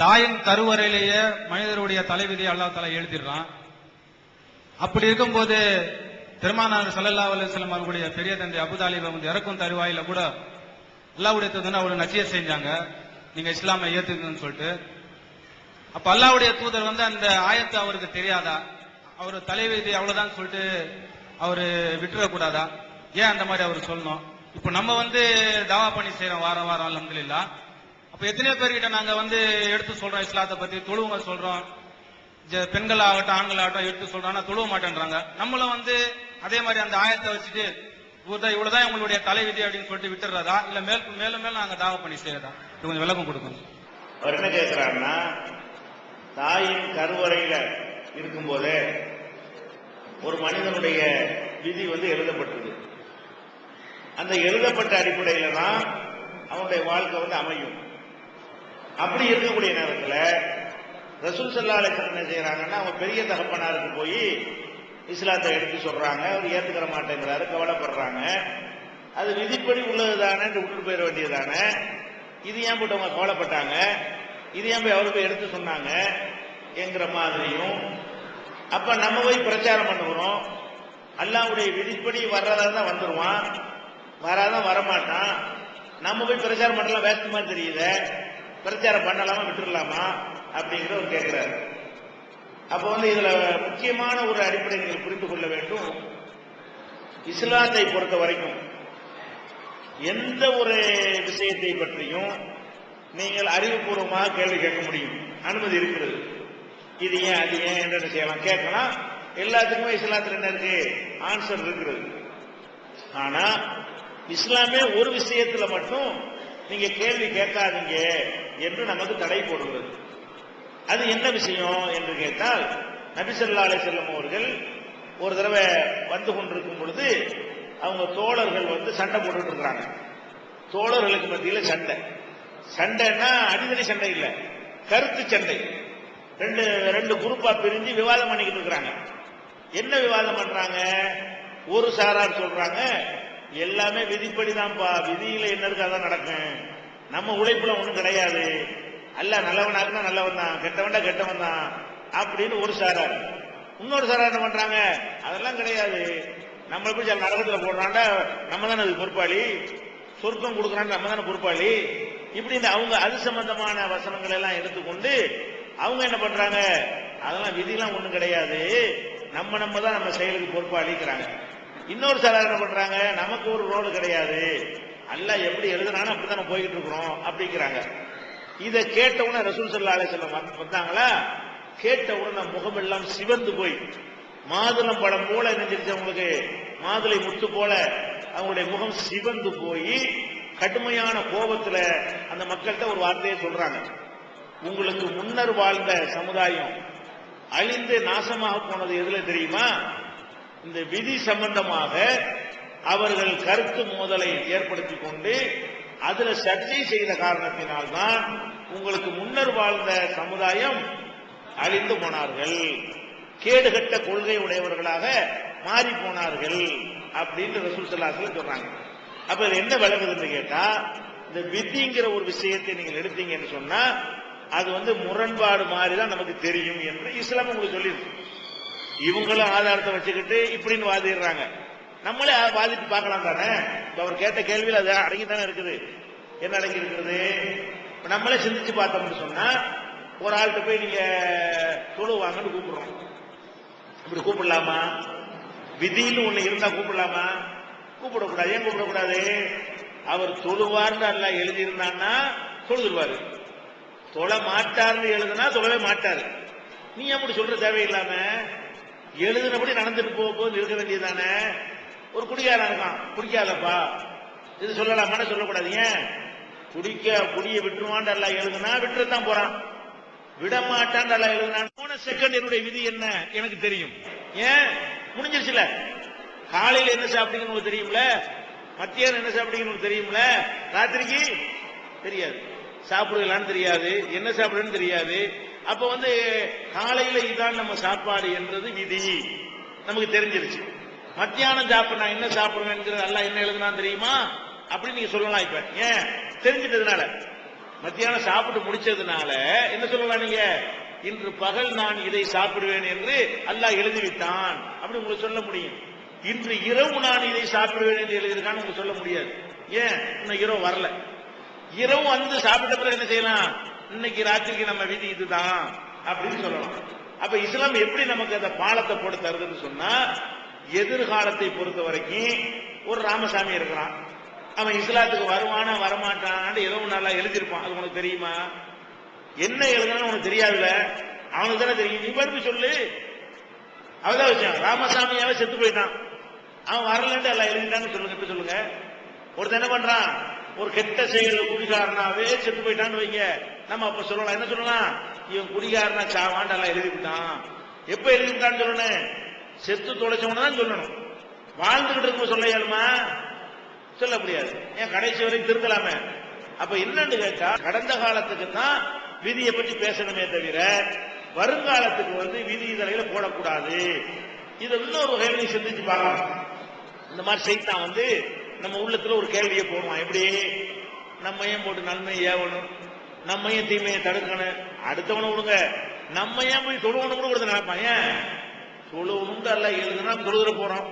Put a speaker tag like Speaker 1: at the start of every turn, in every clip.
Speaker 1: தாயின் கருவறையிலேயே மனிதருடைய தலைவிதியை அல்லாஹ் தலா எழுதிடுறான். அப்படி இருக்கும்போது பெருமானார் சல்லல்லா அலுவலம் அவர்களுடைய பெரிய தந்தை அபுதாலிப வந்து இறக்கும் தருவாயில கூட அல்லாவுடைய தூதன் அவரு நச்சிய செஞ்சாங்க. நீங்க இஸ்லாமை ஏத்துக்கணும்னு சொல்லிட்டு. அப்ப அல்லாவுடைய தூதர் வந்து அந்த ஆயத்தை அவருக்கு தெரியாதா? அவர் தலைவிதி அவ்வளவுதான் சொல்லிட்டு அவரு விட்டுறக்கூடாதா ஏன் அந்த மாதிரி அவர் சொல்லணும்? இப்ப நம்ம வந்து தாவா பண்ணி செய்யறோம் வாரம் வாரம் அல்ஹம்துலில்லாஹ். அப்ப எத்தனையோ பேர்கிட்ட நாங்க வந்து எடுத்து சொல்றோம் இஸ்லாத்தை பத்தி. தொழுவுங்க சொல்றோம். ஜ- பெண்கள் ஆகட்டும் ஆண்கள் ஆகட்டும் எடுத்து சொல்றோம். ஆனா தொழுவ மாட்டேன்றாங்க. நம்மளும் வந்து அதே மாதிரி அந்த ஆயத்தை வச்சுட்டு இவ்வளவுதான் இவ்வளவுதான் உங்களுடைய தலைவிதி அப்படின்னு சொல்லிட்டு விட்டுறதா இல்ல மேல் மேலும் மேலும் நாங்க தாவ பண்ணி செய்யறதா? இது கொஞ்சம் விளக்கம் கொடுக்கணும்.
Speaker 2: அவர் என்ன கேட்கிறாருன்னா தாயின் கருவறையில இருக்கும்போதே ஒரு மனிதனுடைய விதி வந்து எழுதப்பட்டது. அந்த எழுதப்பட்ட அடிப்படையில தான் அவனுடைய வாழ்க்கை வந்து அமையும். அப்படி இருக்கக்கூடிய நேரத்தில் ரசூல் சல்லா அலிஸ்லாம் என்ன செய்யறாங்கன்னா அவங்க பெரிய தகப்பனாருக்கு போய் இஸ்லாத்தை எடுத்து சொல்றாங்க. அவர் ஏத்துக்கிற மாட்டேங்கிறாரு கவலைப்படுறாங்க. அது விதிப்படி உள்ளது தானே விட்டுட்டு போயிட வேண்டியதுதானே? இது ஏன் போட்டு அவங்க கவலைப்பட்டாங்க? இது ஏன் போய் அவர் போய் எடுத்து சொன்னாங்க? என்கிற மாதிரியும். அப்ப நம்ம போய் பிரச்சாரம் பண்ணுகிறோம். அல்லாவுடைய விதிப்படி வர்றதா தான் வந்துடுவான் வராதான் வரமாட்டான். நம்ம போய் பிரச்சாரம் பண்ணலாம் வேஸ்ட் மாதிரி தெரியுது. பிரச்சாரம் பண்ணலாமா விட்டுடலாமா அப்படிங்கிற ஒரு கேட்கிறாரு அப்போ வந்து இதுல முக்கியமான ஒரு அடிப்படை நீங்கள் புரிந்து கொள்ள வேண்டும். இஸ்லாத்தை பொறுத்த வரைக்கும் எந்த ஒரு விஷயத்தை பற்றியும் நீங்கள் அறிவுபூர்வமாக கேள்வி கேட்க முடியும். அனுமதி இருக்கிறது. இது ஏன் அது ஏன் என்று செய்யலாம் கேட்கலாம். எல்லாத்துக்குமே இஸ்லாத்தில் என்ன இருக்கு? ஆன்சர் இருக்கிறது. ஆனா இஸ்லாமே ஒரு விஷயத்துல மட்டும் நீங்க கேள்வி கேட்காதீங்க. என்று நமக்கு தடை போடுகிறது. அது என்ன விஷயம் என்று கேட்டால் நபிசல்லா செல்லம் அவர்கள் ஒரு தடவை வந்து கொண்டிருக்கும் பொழுது அவங்க தோழர்கள் வந்து சண்டை போட்டுட்டு இருக்கிறாங்க. தோழர்களுக்கு மத்தியில் சண்டை. சண்டைன்னா அடிதடி சண்டை இல்லை கருத்து சண்டை. ரெண்டு ரெண்டு குரூப்பா பிரிஞ்சு விவாதம் பண்ணிக்கிட்டு இருக்கிறாங்க. என்ன விவாதம் பண்றாங்க? ஒரு சாரார் சொல்றாங்க எல்லாமே விதிப்படிதான்ப்பா விதியில என்ன இருக்கு அதான் நடக்கும். நம்ம உழைப்புல ஒண்ணும் கிடையாது. அல்ல நல்லவனாக்குனா நல்லவன் தான் கெட்டவன்டா கெட்டவன் தான் அப்படின்னு ஒரு சாரார் இன்னொரு சாரார் என்ன பண்றாங்க? அதெல்லாம் கிடையாது. நம்மளை போய் சில நரகத்துல போடுறாண்டா நம்ம தானே அது பொறுப்பாளி. சொர்க்கம் கொடுக்குறான்னு நம்ம தானே பொறுப்பாளி. இப்படி இந்த அவங்க அது சம்பந்தமான வசனங்கள் எல்லாம் எடுத்துக்கொண்டு அவங்க என்ன பண்றாங்க? அதெல்லாம் விதிலாம் ஒண்ணும் கிடையாது. நம்ம நம்ம தான் நம்ம செயலுக்கு பொறுப்பாளிக்கிறாங்க. இன்னொரு சாரார் என்ன பண்றாங்க? நமக்கு ஒரு ரோடு கிடையாது. அல்ல எப்படி எழுதுனாலும் அப்படிதான் போய்கிட்டு இருக்கிறோம் அப்படிங்கிறாங்க. இதை கேட்ட உடனே ரசூல் சல்லா செல்லம் வந்தாங்களா? கேட்ட உடனே முகமெல்லாம் சிவந்து போய் மாதுளம் படம் போல நினைஞ்சிருச்சு அவங்களுக்கு. மாதுளை முத்து போல அவங்களுடைய முகம் சிவந்து போய் கடுமையான கோபத்துல அந்த மக்கள்கிட்ட ஒரு வார்த்தையை சொல்றாங்க. உங்களுக்கு முன்னர் வாழ்ந்த சமுதாயம் அழிந்து நாசமாக போனது எதுல தெரியுமா? இந்த விதி சம்பந்தமாக அவர்கள் கருத்து மோதலை ஏற்படுத்திக் கொண்டு அதுல சர்ச்சை செய்த காரணத்தினால்தான் உங்களுக்கு முன்னர் வாழ்ந்த சமுதாயம் அழிந்து போனார்கள். கேடுகட்ட கொள்கை உடையவர்களாக மாறி போனார்கள் அப்படின்னு ரசூல் சல்லாஹ் சொல்றாங்க. அப்ப இது என்ன விளங்குதுன்னு கேட்டா இந்த விதிங்கிற ஒரு விஷயத்தை நீங்கள் எடுத்தீங்கன்னு சொன்னா அது வந்து முரண்பாடு மாதிரி தான் நமக்கு தெரியும் என்று இஸ்லாம் உங்களுக்கு சொல்லியிருக்கு இவங்களும் ஆதாரத்தை வச்சுக்கிட்டு இப்படின்னு வாதிடுறாங்க. நம்மளே அதை பார்க்கலாம் தானே? இப்ப அவர் கேட்ட கேள்வியில் அது அடங்கி தானே இருக்குது. என்ன அடங்கி இருக்கிறது இப்போ நம்மளே சிந்திச்சு பார்த்தோம்னு சொன்னா ஒரு ஆள்கிட்ட போய் நீங்க தொழுவாங்கன்னு கூப்பிடுறோம். இப்படி கூப்பிடலாமா? விதின்னு ஒண்ணு இருந்தா கூப்பிடலாமா? கூப்பிடக்கூடாது. ஏன் கூப்பிடக்கூடாது? அவர் தொழுவார்னு அல்ல எழுதியிருந்தான்னா தொழுதுருவாரு. தொழ மாட்டார்னு எழுதுனா தொழவே மாட்டாரு. நீ அப்படி சொல்ற தேவையில்லாம? எழுதுனபடி நடந்துட்டு போக போது இருக்க வேண்டியதானே ஒரு குடிகாரன் இருக்கான். குடிக்காதப்பா. இது சொல்லலாமான்னு சொல்லக்கூடாது. ஏன்? குடிக்க குடிய விட்டுருவான் அல்ல எழுதுனா விட்டுறதான் போறான். விட மாட்டான் அல்ல எழுதுனா. போன செகண்ட் என்னுடைய விதி என்ன? எனக்கு தெரியும். ஏன்? முடிஞ்சிருச்சுல. காலையில என்ன சாப்பிட்டீங்கன்னு தெரியும்ல? மத்தியானம் என்ன சாப்பிட்டீங்கன்னு தெரியும்ல? ராத்திரிக்கு? தெரியாது. சாப்பிடுவீங்களான்னு தெரியாது. என்ன சாப்பிடுன்னு தெரியாது. அப்ப வந்து காலையில இதான் நம்ம சாப்பாடு என்றது விதி. நமக்கு தெரிஞ்சிருச்சு. மத்தியானம் சாப்பிட நான் என்ன சாப்பிடுவேன் எல்லாம் என்ன எழுதுனா தெரியுமா? அப்படின்னு நீங்க சொல்லலாம் இப்ப. ஏன்? தெரிஞ்சிட்டதுனால. மத்தியானம் சாப்பிட்டு முடிச்சதுனால என்ன சொல்லலாம் நீங்க? இன்று பகல் நான் இதை சாப்பிடுவேன் என்று அல்லாஹ் எழுதிவிட்டான். அப்படி உங்களுக்கு சொல்ல முடியும். இன்று இரவு நான் இதை சாப்பிடுவேன் என்று எழுதியிருக்கான்னு உங்களுக்கு சொல்ல முடியாது. ஏன்? இன்னும் இரவு வரல. இரவு வந்து சாப்பிட்ட பிறகு என்ன செய்யலாம்? இன்னைக்கு ராத்திரிக்கு நம்ம விதி இதுதான் அப்படின்னு சொல்லலாம். அப்ப இஸ்லாம் எப்படி நமக்கு அந்த பாலத்தை போட்டு தருதுன்னு சொன்னா எதிர்காலத்தை பொறுத்த வரைக்கும் ஒரு ராமசாமி இருக்கிறான். அவன் இஸ்லாத்துக்கு வருவானா வரமாட்டான்னு ஏதோ நல்லா எழுதியிருப்பான். அது உனக்கு தெரியுமா? என்ன எழுதுனா உனக்கு தெரியாதுல்ல? அவனுக்கு தானே தெரியும். நீ பருப்பு சொல்லு. அவதான் விஷயம் ராமசாமியாவே செத்து போயிட்டான். அவன் வரலன்ட்டு எல்லாம் எழுதிட்டான்னு சொல்லுங்க இப்ப சொல்லுங்க. ஒருத்தன் என்ன பண்றான்? ஒரு கெட்ட செயல் குடிகாரனாவே செத்து போயிட்டான்னு வைங்க. நம்ம அப்ப சொல்லலாம். என்ன சொல்லலாம்? இவன் குடிகாரனா சாவான்ட்டு எல்லாம் எழுதிவிட்டான். எப்ப எழுதிவிட்டான்னு சொல்லணும்? செத்து தொலைச்சவன தான் சொல்லணும். வாழ்ந்துகிட்டு இருக்கும் சொல்ல இயலுமா சொல்ல முடியாது. ஏன் கடைசி வரைக்கும் திருத்தலாமே? அப்ப என்னன்னு கேட்டா கடந்த காலத்துக்கு தான் விதியை பற்றி பேசணுமே தவிர வருங்காலத்துக்கு வந்து விதி தலையில போடக்கூடாது. இதை இன்னொரு வகையில நீ சிந்திச்சு பார்க்கலாம். இந்த மாதிரி செய்தான் வந்து நம்ம உள்ளத்துல ஒரு கேள்வியை போடுவான். எப்படி? நம்ம ஏன் போட்டு நன்மையை ஏவணும். நம்ம ஏன் தீமையை தடுக்கணும். அடுத்தவனை விடுங்க. நம்ம ஏன் போய் தொழுவணும் கூட ஒருத்தன் நினைப்பான். ஏன்? தொழுவுண்டு அல்ல எழுதுனா தொழுதுற போறோம்.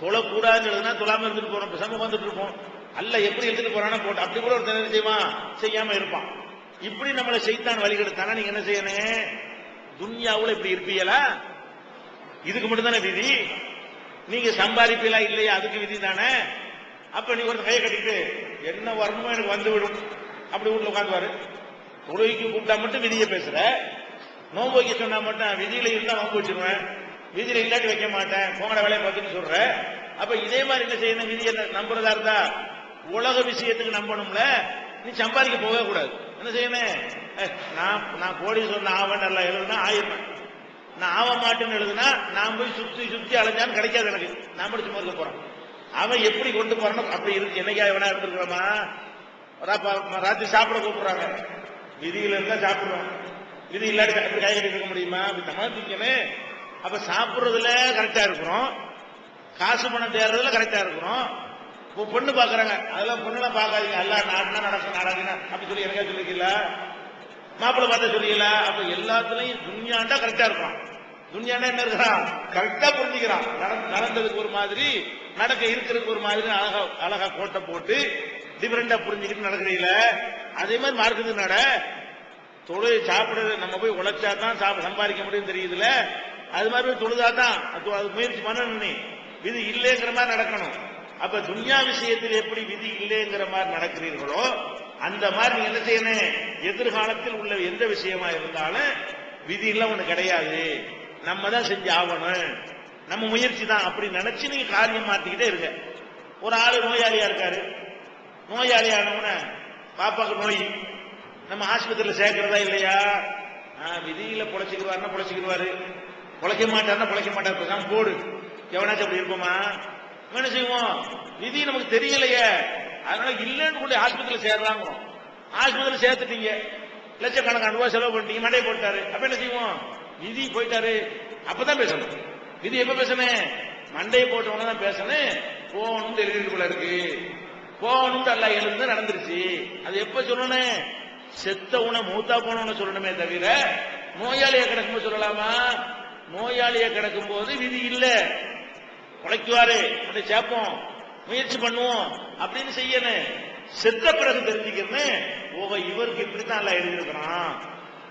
Speaker 2: தொழக்கூடாதுன்னு எழுதுனா தொழாம இருந்துட்டு போறோம் பேசாம வந்துட்டு இருப்போம். அல்ல எப்படி எழுதிட்டு போறானா போட்டு அப்படி கூட ஒருத்தன் என்ன செய்வான்? செய்யாம இருப்பான். இப்படி நம்மளை செய்தான் வழிகெடுத்தானா நீங்க என்ன செய்யணும் துன்யாவுல இப்படி இருப்பீங்களா இதுக்கு மட்டும் தானே விதி. நீங்க சம்பாதிப்பீங்களா இல்லையா? அதுக்கு விதி தானே. அப்ப நீ ஒரு கையை கட்டிட்டு என்ன வரணுமோ எனக்கு வந்து விடும். அப்படி வீட்டுல உட்காந்துவாரு தொழுகைக்கு கூப்பிட்டா மட்டும் விதியை பேசுற. நோன்பு வைக்க சொன்னா மட்டும் விதியில இருந்தா நோன்பு வச்சிருவேன். வீதியில் இல்லாட்டி வைக்க மாட்டேன் போங்கட வேலையை பார்த்துன்னு சொல்ற. அப்ப இதே மாதிரி என்ன செய்யணும்? விதியை நம்புறதா இருந்தா உலக விஷயத்துக்கு நம்பணும்ல. நீ சம்பாதிக்க போகவே கூடாது. என்ன செய்யணும்? நான் நான் கோடி சொன்ன ஆவன் நல்லா எழுதுனா ஆயிரம் நான் ஆவ மாட்டேன்னு எழுதுனா நான் போய் சுத்தி சுத்தி அலைஞ்சாலும் கிடைக்காது எனக்கு. நான் படிச்சு சும்மா போறேன். அவன் எப்படி கொண்டு போறானோ அப்படி இருக்கு. என்னைக்கா எவனா இருந்திருக்கிறோமா? ராத்திரி சாப்பிட கூப்பிடுறாங்க. விதியில இருந்தா சாப்பிடுவோம். விதி இல்லாட்டி எப்படி கை கட்டி இருக்க முடியுமா? அப்படி சமாளிக்கணும் அப்ப சாப்பிடுறதுல கரெக்டா இருக்கிறோம். காசு பணம் தேடுறதுல கரெக்டா இருக்கிறோம். இப்போ பொண்ணு பாக்குறாங்க. அதெல்லாம் பொண்ணுலாம் பார்க்காதீங்க எல்லாம் நாடுனா நடக்கும் நடக்குங்க அப்படி சொல்லி எனக்கா சொல்லிக்கல மாப்பிள்ளை பார்த்தா சொல்லிக்கல அப்ப எல்லாத்துலயும் துன்யாண்டா கரெக்டா இருக்கிறான் துன்யாண்டா என்ன இருக்கிறான்? கரெக்டா புரிஞ்சுக்கிறான். நடந்ததுக்கு ஒரு மாதிரி நடக்க இருக்கிறதுக்கு ஒரு மாதிரி அழகா அழகா கோட்டை போட்டு டிஃபரெண்டா புரிஞ்சுக்கிட்டு நடக்கிறீங்கள? அதே மாதிரி மார்க்கத்துக்கு நட. தொழில் சாப்பிடுறது நம்ம போய் உழைச்சா தான் சாப்பிட சம்பாதிக்க முடியும் தெரியுதுல அது மாதிரி போய் தொழுதா தான். அது அது முயற்சி பண்ணணும் நீ. விதி இல்லைங்கிற மாதிரி நடக்கணும். அப்ப துன்யா விஷயத்தில் எப்படி விதி இல்லைங்கிற மாதிரி நடக்கிறீர்களோ அந்த மாதிரி நீங்க என்ன செய்யணும்? எதிர்காலத்தில் உள்ள எந்த விஷயமா இருந்தாலும் விதி எல்லாம் ஒண்ணு கிடையாது. நம்ம தான் செஞ்சு ஆகணும். நம்ம முயற்சி தான். அப்படி நினைச்சு நீங்க காரியம் மாத்திக்கிட்டே இருங்க ஒரு ஆளு நோயாளியா இருக்காரு. நோயாளியானவன பாப்பாக்கு நோய். நம்ம ஆஸ்பத்திரியில் சேர்க்கிறதா இல்லையா? விதியில பொழைச்சிக்கிடுவாருன்னா பொழைச்சிக்கிடுவாரு. பிழைக்க மாட்டார்னா பிழைக்க மாட்டார். பேசாம போடு. எவனாச்சும் அப்படி இருப்போமா என்ன செய்வோம் விதி நமக்கு தெரியலையே. அதனால இல்லைன்னு கொண்டு ஆஸ்பத்திரியில் சேர்றாங்க. ஆஸ்பத்திரியில் சேர்த்துட்டீங்க. லட்சக்கணக்கான ரூபாய் செலவு பண்ணிட்டீங்க. மண்டையை போட்டாரு. அப்ப என்ன செய்வோம் விதி போயிட்டாரு. அப்பதான் பேசணும். விதி எப்ப பேசணும்? மண்டையை போட்டவன தான் பேசணும். போகணும்னு எழுதிட்டுக்குள்ள இருக்கு. போகணும்னு அல்ல எழுந்து நடந்துருச்சு. அது எப்ப சொல்லணும்? செத்தவன மூத்தா போனவன சொல்லணுமே தவிர நோயாளியை கிடக்கும்போது சொல்லலாமா? நோயாளியா கிடக்கும் போது விதி இல்ல. உழைக்குவாரு. அப்படி சேர்ப்போம் முயற்சி பண்ணுவோம். அப்படின்னு செய்யணும். செத்த பிறகு தெரிஞ்சுக்கிறேன் ஓ இவருக்கு இப்படித்தான் எழுதியிருக்கிறான்.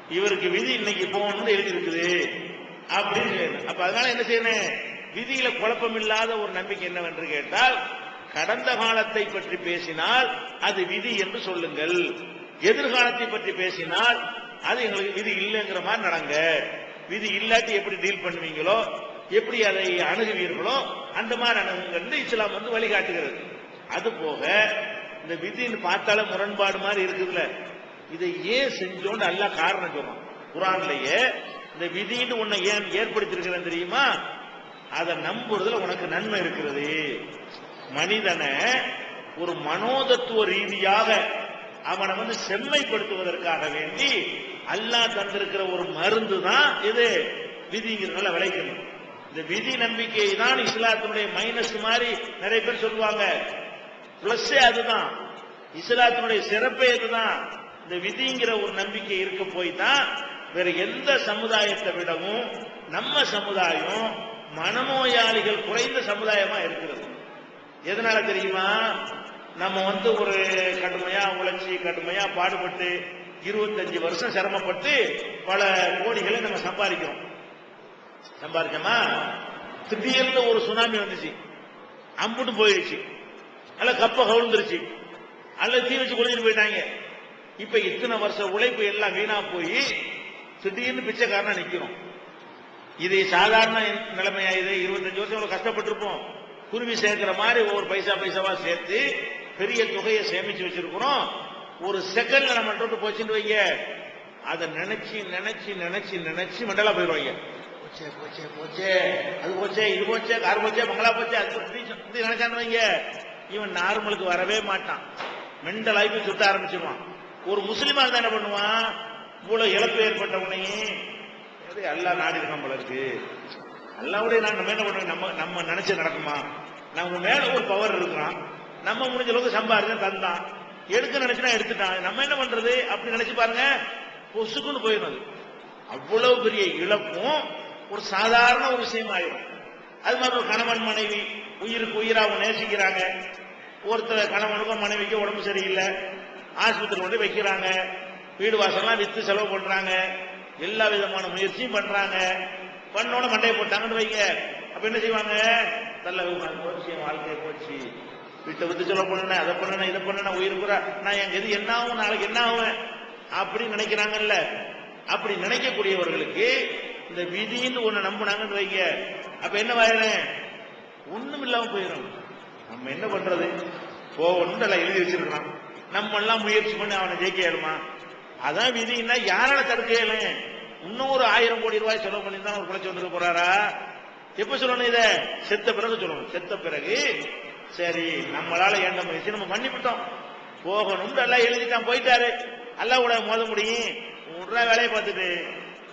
Speaker 2: இவருக்கு விதி இன்னைக்கு போகணும்னு எழுதியிருக்குது. அப்படின்னு அப்ப அதனால என்ன செய்யணும்? விதியில குழப்பம் இல்லாத ஒரு நம்பிக்கை என்னவென்று கேட்டால் கடந்த காலத்தை பற்றி பேசினால் அது விதி என்று சொல்லுங்கள். எதிர்காலத்தை பற்றி பேசினால் அது எங்களுக்கு விதி இல்லைங்கிற மாதிரி நடங்க. விதி இல்லாட்டி எப்படி டீல் பண்ணுவீங்களோ எப்படி அதை அணுகுவீர்களோ அந்த மாதிரி அணுகுங்கிறது இஸ்லாம் வந்து வழிகாட்டுகிறது. அது போக இந்த விதின்னு பார்த்தாலும் முரண்பாடு மாதிரி இருக்குதுல்ல. இதை ஏன் செஞ்சோன்னு அல்லாஹ் காரணம் சொல்லும் குரான்லயே இந்த விதின்னு உன்னை ஏன் ஏற்படுத்திருக்கிறேன் தெரியுமா? அதை நம்புறதுல உனக்கு நன்மை இருக்கிறது. மனிதனை ஒரு மனோதத்துவ ரீதியாக அவனை வந்து செம்மைப்படுத்துவதற்காக வேண்டி அல்லாஹ் தந்திருக்கிற ஒரு மருந்து தான் இது விதிங்கிறதுனால விளைக்கணும். இந்த விதி நம்பிக்கை தான் இஸ்லாத்தினுடைய மைனஸ் மாதிரி நிறைய பேர் சொல்லுவாங்க. பிளஸ்ஸே அதுதான். இஸ்லாத்தினுடைய சிறப்பே இதுதான். இந்த விதிங்கிற ஒரு நம்பிக்கை இருக்க போய் தான் வேற எந்த சமுதாயத்தை விடவும் நம்ம சமுதாயம் மனநோயாளிகள் குறைந்த சமுதாயமா இருக்கிறது. எதனால தெரியுமா? நம்ம வந்து ஒரு கடுமையா உழைச்சி கடுமையா பாடுபட்டு இருபத்தஞ்சு வருஷம் சிரமப்பட்டு பல கோடிகளை நம்ம சம்பாதிக்கிறோம். சம்பாதிச்சோமா? திடீர்னு ஒரு சுனாமி வந்துச்சு. அம்புட்டு போயிடுச்சு. அல்ல கப்ப கவுழ்ந்துருச்சு அல்ல தீ வச்சு குளிச்சுட்டு போயிட்டாங்க. இப்ப இத்தனை வருஷம் உழைப்பு எல்லாம் வீணா போய் திடீர்னு பிச்சைக்காரனா நிக்கிறோம். இது சாதாரண நிலைமையா இது? இருபத்தஞ்சு வருஷம் இவ்வளவு கஷ்டப்பட்டிருப்போம். குருவி சேர்க்கிற மாதிரி ஒவ்வொரு பைசா பைசாவா சேர்த்து பெரிய தொகையை சேமிச்சு வச்சிருக்கிறோம். ஒரு செகண்ட்ல நம்ம விட்டு போச்சுன்னு வைங்க. அதை நினைச்சு நினைச்சு நினைச்சு நினைச்சு மண்டலா போயிடுவாங்க. போச்சே போச்சே போச்சே. அது போச்சே இது போச்சே கார் போச்சே பங்களா போச்சே அது இப்படி இப்படி நினைச்சான்னு வைங்க. இவன் நார்மலுக்கு வரவே மாட்டான். மெண்டல் ஆகி சுத்த ஆரம்பிச்சிருவான். ஒரு முஸ்லீமா இருந்தா என்ன பண்ணுவான்? இவ்வளவு இழப்பு ஏற்பட்ட உடனே அது அல்லா நாடி இருக்கு எல்லாவுடைய நான் நம்ம என்ன பண்ணுவோம் நம்ம நம்ம நினைச்சு நடக்குமா? நம்ம மேல ஒரு பவர் இருக்கிறான். நம்ம முடிஞ்ச அளவுக்கு சம்பாரிச்சு தந்தான். எடுக்க நினைச்சுனா எடுத்துட்டான். நம்ம என்ன பண்றது? அப்படி நினைச்சு பாருங்க பொசுக்குன்னு போயிடும் அது அவ்வளவு பெரிய இழப்பும் ஒரு சாதாரண ஒரு விஷயம் ஆயிடும். அது மாதிரி ஒரு கணவன் மனைவி உயிருக்கு உயிராக நேசிக்கிறாங்க. ஒருத்தர் கணவனுக்கும் மனைவிக்கும் உடம்பு சரியில்லை. ஆஸ்பத்திரி கொண்டு வைக்கிறாங்க. வீடு வாசல்லாம் வித்து செலவு பண்றாங்க. எல்லா விதமான முயற்சியும் பண்றாங்க. பண்ணோட மண்டையை போட்டாங்கன்னு வைங்க. அப்ப என்ன செய்வாங்க? நல்ல போச்சு என் வாழ்க்கையை போச்சு. வீட்டை வித்து சொல்ல பண்ணணும் அதை பண்ணணும் இதை பண்ணணும் உயிர் புறா நான் என் எது என்ன ஆகும் நாளைக்கு என்ன ஆகும்? அப்படின்னு நினைக்கிறாங்கல்ல. அப்படி நினைக்கக்கூடியவர்களுக்கு இந்த விதின்னு ஒண்ணு நம்புனாங்கன்னு வைங்க. அப்ப என்ன வாயிறேன் ஒண்ணும் இல்லாம போயிடும் நம்ம என்ன பண்றது? போகணும் எல்லாம் எழுதி வச்சிருக்கான் நம்ம எல்லாம் முயற்சி பண்ணி அவனை ஜெயிக்க இயலுமா? அதான் விதின்னா யாரால தடுக்க இயலும்? இன்னும் ஒரு ஆயிரம் கோடி ரூபாய் செலவு பண்ணி தான் அவர் குறைச்சி வந்துட்டு போறாரா? எப்ப சொல்லணும் இத? செத்த பிறகு சொல்லணும். செத்த பிறகு சரி நம்மளால என்ன முயற்சி நம்ம பண்ணிவிட்டோம். போகணும் எல்லாம் எழுதிட்டான் போயிட்டாரு. எல்லாம் கூட மோத முடியும். விடுறா வேலையை பார்த்துட்டு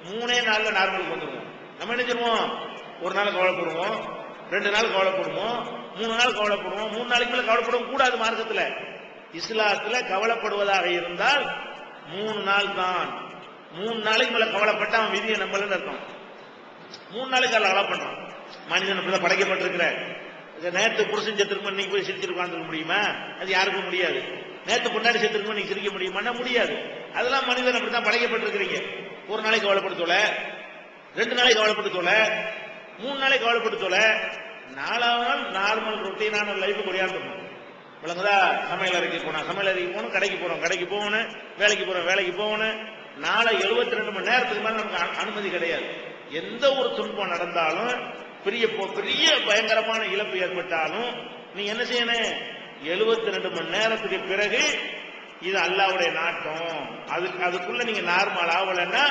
Speaker 2: மூணே நாள்ல நார்மலுக்கு வந்துருவோம். நம்ம என்ன செய்வோம்? ஒரு நாள் கவலைப்படுவோம் ரெண்டு நாள் கவலைப்படுவோம் மூணு நாள் கவலைப்படுவோம் மூணு நாளைக்கு மேல கவலைப்படவும் கூடாது மார்க்கத்துல. இஸ்லாத்துல கவலைப்படுவதாக இருந்தால் மூணு நாள் தான். மூணு நாளைக்கு மேல கவலைப்பட்ட அவன் விதியை நம்பலன்னு இருக்கும் மூணு நாளைக்கு அதில் அலா பண்றான் மனிதன் இப்படிதான் படைக்கப்பட்டிருக்கிற இந்த புருஷன் செத்துருக்கும் இன்னைக்கு போய் சிரிச்சிட்டு உட்காந்துருக்க முடியுமா? அது யாருக்கும் முடியாது. நேற்று பொண்டாடி செத்துருக்கும் நீங்க சிரிக்க முடியுமான்னா முடியாது. அதெல்லாம் மனிதன் அப்படித்தான் படைக்கப்பட்டிருக்கிறீங்க ஒரு நாளைக்கு கவலைப்படுத்தோல ரெண்டு நாளைக்கு கவலைப்படுத்தோல மூணு நாளைக்கு கவலைப்படுத்தோல நாலாவது நாள் நார்மல் ரொட்டீனான லைஃப் கொடியாந்துடணும் விளங்குதா? சமையல் அறைக்கு போனோம் சமையல் அறைக்கு போகணும் கடைக்கு போறோம் கடைக்கு போகணும் வேலைக்கு போறோம் வேலைக்கு போகணும். நாளை எழுபத்தி ரெண்டு மணி நேரத்துக்கு மேலே நமக்கு அனுமதி கிடையாது. எந்த ஒரு துன்பம் நடந்தாலும் பெரிய பெரிய பயங்கரமான இழப்பு ஏற்பட்டாலும் நீ என்ன செய்யணும் எழுபத்தி ரெண்டு மணி நேரத்துக்கு பிறகு இது அல்லாவுடைய நாட்டம். அதுக்கு அதுக்குள்ள நீங்க நார்மல் ஆகலைன்னா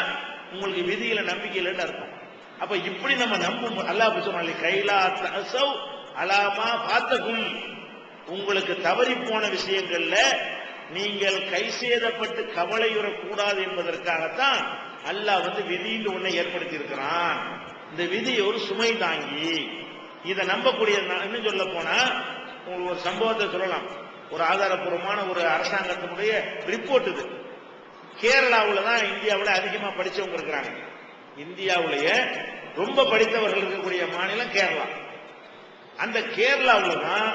Speaker 2: உங்களுக்கு விதியில நம்பிக்கை இல்லைன்னு அர்த்தம். அப்ப இப்படி நம்ம நம்பும் அல்லாஹ் சொன்னாலே கைலா தசவ் அலாமா பார்த்தகும் உங்களுக்கு தவறி போன விஷயங்கள்ல நீங்கள் கை சேதப்பட்டு கவலையுறக்கூடாது என்பதற்காகத்தான் அல்லாஹ் வந்து விதின்னு ஒன்றை ஏற்படுத்தி இருக்கிறான் இந்த விதி ஒரு சுமை தாங்கி இதை நம்பக்கூடிய நான் இன்னும் சொல்ல போனா உங்களுக்கு ஒரு சம்பவத்தை சொல்லலாம். ஒரு ஆதாரப்பூர்வமான ஒரு அரசாங்கத்தினுடைய ரிப்போர்ட் இது. கேரளாவில் தான் இந்தியாவில் அதிகமாக படித்தவங்க இருக்கிறாங்க. இந்தியாவிலேயே ரொம்ப படித்தவர்கள் இருக்கக்கூடிய மாநிலம் கேரளா. அந்த கேரளாவில் தான்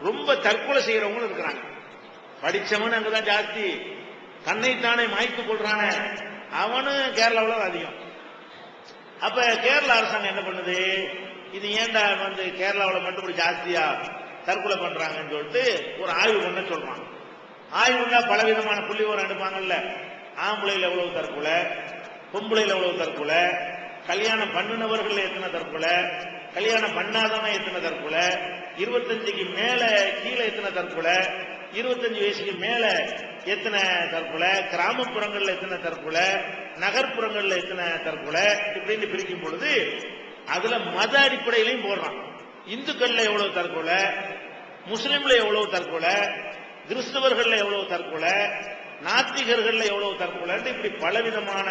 Speaker 2: ரொம்ப தற்கொலை செய்கிறவங்களும் இருக்கிறாங்க. படித்தவன் அங்கே தான் ஜாஸ்தி. தன்னைத்தானே மாய்த்து கொள்றானே. அவனும் கேரளாவில் தான் அதிகம். அப்ப கேரளா அரசாங்கம் என்ன பண்ணுது? இது ஏன்டா வந்து கேரளாவில் மட்டும் ஒரு ஜாஸ்தியா தற்கொலை பண்றாங்கன்னு சொல்லிட்டு ஒரு ஆய்வு பண்ண சொல்றான் ஆய்வுனா பலவிதமான புள்ளி விவரம் எடுப்பாங்கல்ல. ஆம்பளையில் எவ்வளவு தற்கொலை பொம்பளையில் எவ்வளவு தற்கொலை கல்யாணம் பண்ணினவர்கள் எத்தனை தற்கொலை கல்யாணம் பண்ணாதவன் எத்தனை தற்கொலை இருபத்தஞ்சுக்கு மேல கீழே எத்தனை தற்கொலை இருபத்தஞ்சு வயசுக்கு மேல எத்தனை தற்கொலை கிராமப்புறங்கள்ல எத்தனை தற்கொலை நகர்ப்புறங்கள்ல எத்தனை தற்கொலை இப்படின்னு பிரிக்கும் பொழுது அதுல மத அடிப்படையிலையும் போடுறான். இந்துக்கள்ல எவ்வளவு தற்கொலை முஸ்லிம்ல எவ்வளவு தற்கொலை கிறிஸ்தவர்கள்ல எவ்வளவு தற்கொலை நாத்திகர்கள்ல எவ்வளவு தற்கொலை இப்படி பலவிதமான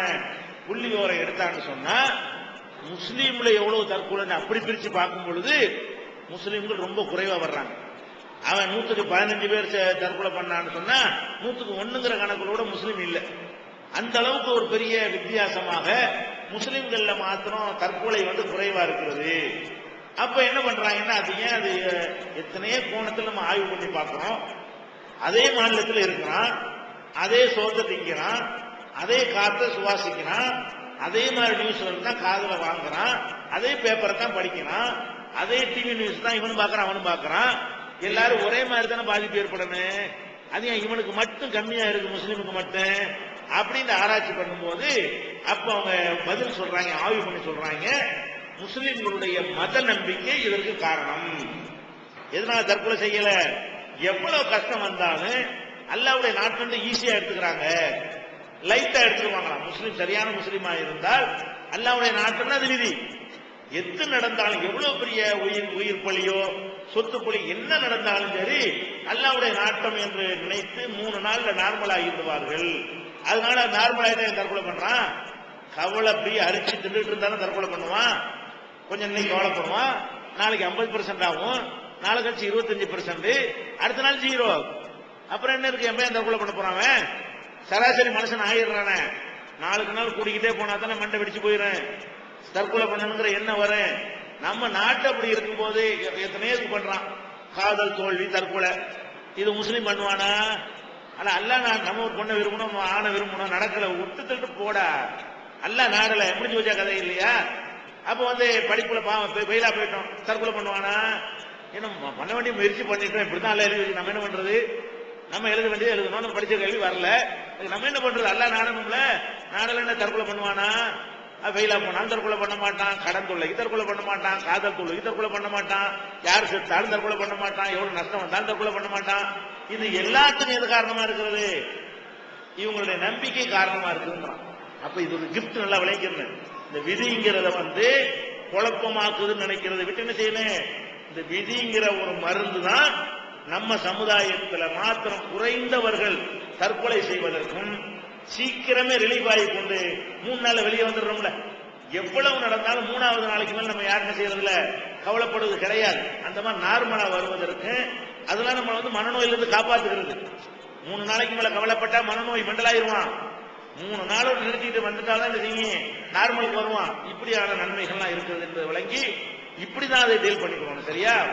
Speaker 2: புள்ளி எடுத்தான்னு சொன்னா முஸ்லீம்ல எவ்வளவு தற்கொலைன்னு அப்படி பிரிச்சு பார்க்கும் பொழுது முஸ்லீம்கள் ரொம்ப குறைவா வர்றாங்க. அவன் நூத்துக்கு பதினஞ்சு பேர் சே- தற்கொலை பண்ணான்னு சொன்னா நூத்துக்கு ஒண்ணுங்கிற கணக்கிலோட முஸ்லீம் இல்லை. அந்த அளவுக்கு ஒரு பெரிய வித்தியாசமாக முஸ்லிம்கள்ல மாத்திரம் தற்கொலை வந்து குறைவா இருக்கிறது. அப்ப என்ன பண்றாங்கன்னா அது ஏன் அது எத்தனையோ கோணத்தில் நம்ம ஆய்வு பண்ணி பார்க்கிறோம். அதே மாநிலத்தில் இருக்கிறான் அதே சோத்தை திங்கிறான் அதே காற்றை சுவாசிக்கிறான் அதே மாதிரி நியூஸ் தான் காதல வாங்குறான் அதே பேப்பரை தான் படிக்கிறான் அதே டிவி நியூஸ் தான் இவனும் பார்க்கறான் அவனும் பார்க்கறான். எல்லாரும் ஒரே மாதிரி தானே பாதிப்பு ஏற்படணும். அது ஏன் இவனுக்கு மட்டும் கம்மியா இருக்கு முஸ்லீமுக்கு மட்டும்? அப்படின்னு ஆராய்ச்சி பண்ணும்போது அப்ப அவங்க பதில் சொல்றாங்க ஆய்வு பண்ணி சொல்றாங்க. முஸ்லிம்களுடைய மத நம்பிக்கை இதற்கு காரணம். எதனால தற்கொலை செய்யல? எவ்வளவு கஷ்டம் வந்தாலும் அல்லாவுடைய நாட்டு ஈஸியா எடுத்துக்கிறாங்க. லைட்டா எடுத்துருவாங்களாம். முஸ்லீம் சரியான முஸ்லீமா இருந்தால் அல்லாவுடைய நாட்டுன்னு அது விதி எது நடந்தாலும் எவ்வளவு பெரிய உயிர் உயிர் பலியோ சொத்து பலி என்ன நடந்தாலும் சரி அல்லாவுடைய நாட்டம் என்று நினைத்து மூணு நாள்ல நார்மல் ஆகிடுவார்கள் அதனால நார்மல் ஆகிதான் தற்கொலை பண்றான்? கவலை அப்படி அரிச்சு தின்னுட்டு இருந்தாலும் தற்கொலை பண்ணுவான். கொஞ்சம் இன்னைக்கு கவலைப்படுவான் நாளைக்கு ஐம்பது பெர்சென்ட் ஆகும். நாளை கழிச்சு இருபத்தஞ்சு பெர்சென்ட் அடுத்த நாள் ஜீரோ அப்புறம் என்ன இருக்கு? என் தற்கொலை பண்ண போறான் சராசரி மனுஷன் ஆயிடுறானே. நாளுக்கு நாள் கூடிக்கிட்டே போனா தானே மண்டை வெடிச்சு போயிடுறேன் தற்கொலை பண்ணணுங்கிற என்ன வரேன். நம்ம நாட்டு அப்படி இருக்கும்போது போது எத்தனையோ இது பண்றான். காதல் தோல்வி தற்கொலை. இது முஸ்லீம் பண்ணுவானா? ஆனா அல்ல நான் நம்ம ஒரு பொண்ணை விரும்பணும் ஆணை விரும்பணும் நடக்கல விட்டு போடா. அல்ல நாடல முடிஞ்சு வச்சா கதை இல்லையா? அப்ப வந்து படிப்புல பாவம் பெ- போயிட்டோம். தற்கொலை பண்ணுவானா? என்ன பண்ண வேண்டிய முயற்சி பண்ணிட்டோம் இப்படிதான் அல்ல எழுதி நம்ம என்ன பண்றது? நம்ம எழுத வேண்டியது எழுதணும். நம்ம படிச்ச கேள்வி வரல. நம்ம என்ன பண்றது? அல்ல நாடணும்ல. நாடல என்ன தற்கொலை பண்ணுவானா? ஃபெயிலா போனாலும் தற்கொலை பண்ண மாட்டான் கடன் தொல்லை தற்கொலை பண்ண மாட்டான் காதல் தொல்லை தற்கொலை பண்ண மாட்டான் யார் செத்தாலும் தற்கொலை பண்ண மாட்டான் எவ்வளவு நஷ்டம் வந்தாலும் தற்கொலை பண்ண மாட்டான். இது எல்லாத்துக்கும் எது காரணமா இருக்கிறது? இவங்களுடைய நம்பிக்கை காரணமா இருக்குங்கிறான் அப்ப இது ஒரு கிஃப்ட் நல்லா விளைக்கிறது இந்த விதிங்கிறத வந்து குழப்பமாக்குதுன்னு நினைக்கிறத விட்டு என்ன செய்யணும்? இந்த விதிங்கிற ஒரு மருந்து தான் நம்ம சமுதாயத்துல மாத்திரம் குறைந்தவர்கள் தற்கொலை செய்வதற்கும் சீக்கிரமே ரிலீஃப் ஆகி கொண்டு மூணு நாள் வெளியே வந்துடுறோம்ல. எவ்வளவு நடந்தாலும் மூணாவது நாளைக்கு மேல நம்ம யாருமே செய்யறதுல கவலைப்படுவது கிடையாது. அந்த மாதிரி நார்மலா வருவதற்கு அதெல்லாம் நம்ம வந்து மனநோயிலிருந்து காப்பாத்துக்கிறது மூணு நாளைக்கு மேல கவலைப்பட்டா மனநோய் மண்டலாயிருவான். மூணு நாளோட நிறுத்திட்டு வந்துட்டாதான் இந்த செய்யும் நார்மலுக்கு வருவான். இப்படியான நன்மைகள்லாம் இருக்குது என்று விளங்கி இப்படிதான் அதை டீல் பண்ணிக்கணும். சரியா?